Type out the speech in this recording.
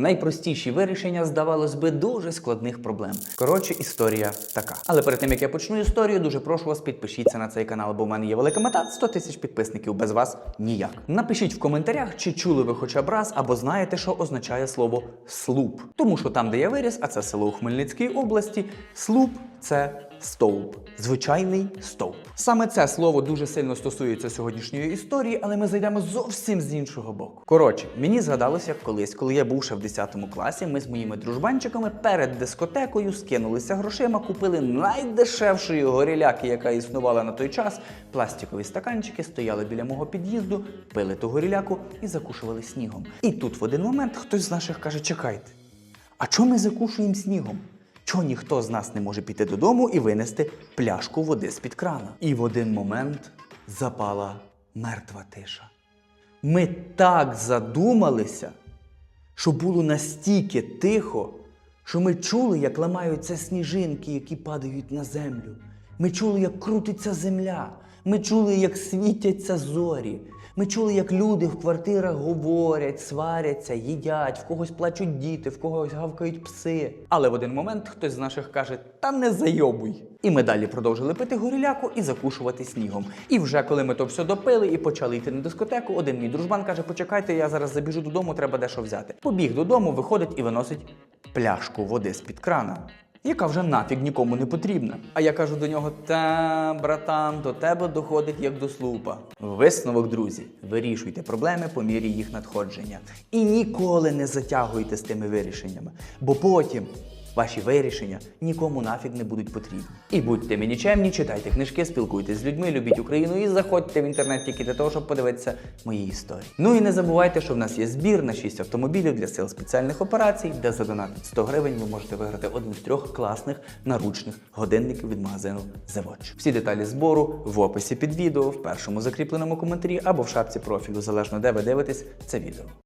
Найпростіші вирішення, здавалось би, дуже складних проблем. Коротше, історія така. Але перед тим як я почну історію, дуже прошу вас підпишіться на цей канал, бо в мене є велика мета 100 тисяч підписників. Без вас ніяк. Напишіть в коментарях, чи чули ви хоча б раз або знаєте, що означає слово слуп. Тому що там, де я виріс, а це село у Хмельницькій області, слуп це стовп, звичайний стовп. Саме це слово дуже сильно стосується сьогоднішньої історії, але ми зайдемо зовсім з іншого боку. Коротше, мені згадалося колись, коли я був ще в 10 класі, ми з моїми дружбанчиками перед дискотекою скинулися грошима, купили найдешевшої горіляки, яка існувала на той час. Пластикові стаканчики стояли біля мого під'їзду, пили ту горіляку і закушували снігом. І тут в один момент хтось з наших каже: чекайте, а чому ми закушуємо снігом? Чого ніхто з нас не може піти додому і винести пляшку води з-під крана? І в один момент запала мертва тиша. Ми так задумалися, що було настільки тихо, що ми чули, як ламаються сніжинки, які падають на землю. Ми чули, як крутиться земля. Ми чули, як світяться зорі. Ми чули, як люди в квартирах говорять, сваряться, їдять, в когось плачуть діти, в когось гавкають пси. Але в один момент хтось з наших каже: Та не зайобуй. І ми далі продовжили пити горіляку і закушувати снігом. І вже коли ми то все допили і почали йти на дискотеку, один мій дружбан каже: Почекайте, я зараз забіжу додому, треба дещо взяти. Побіг додому, виходить і виносить пляшку води з-під крана яка вже нафіг нікому не потрібна. А я кажу до нього: та, братан, до тебе доходить як до слупа. Висновок, друзі, вирішуйте проблеми по мірі їх надходження. І ніколи не затягуйте з тими вирішеннями, бо потім. Ваші вирішення нікому нафіг не будуть потрібні. І будьте мені чемні, читайте книжки, спілкуйтесь з людьми, любіть Україну і заходьте в інтернет тільки для того, щоб подивитися мої історії. Ну і не забувайте, що в нас є збір на 6 автомобілів для сил спеціальних операцій, де за донат 100 гривень ви можете виграти один з трьох класних наручних годинників від магазину Watch. Всі деталі збору в описі під відео, в першому закріпленому коментарі або в шапці профілю, залежно де ви дивитесь це відео.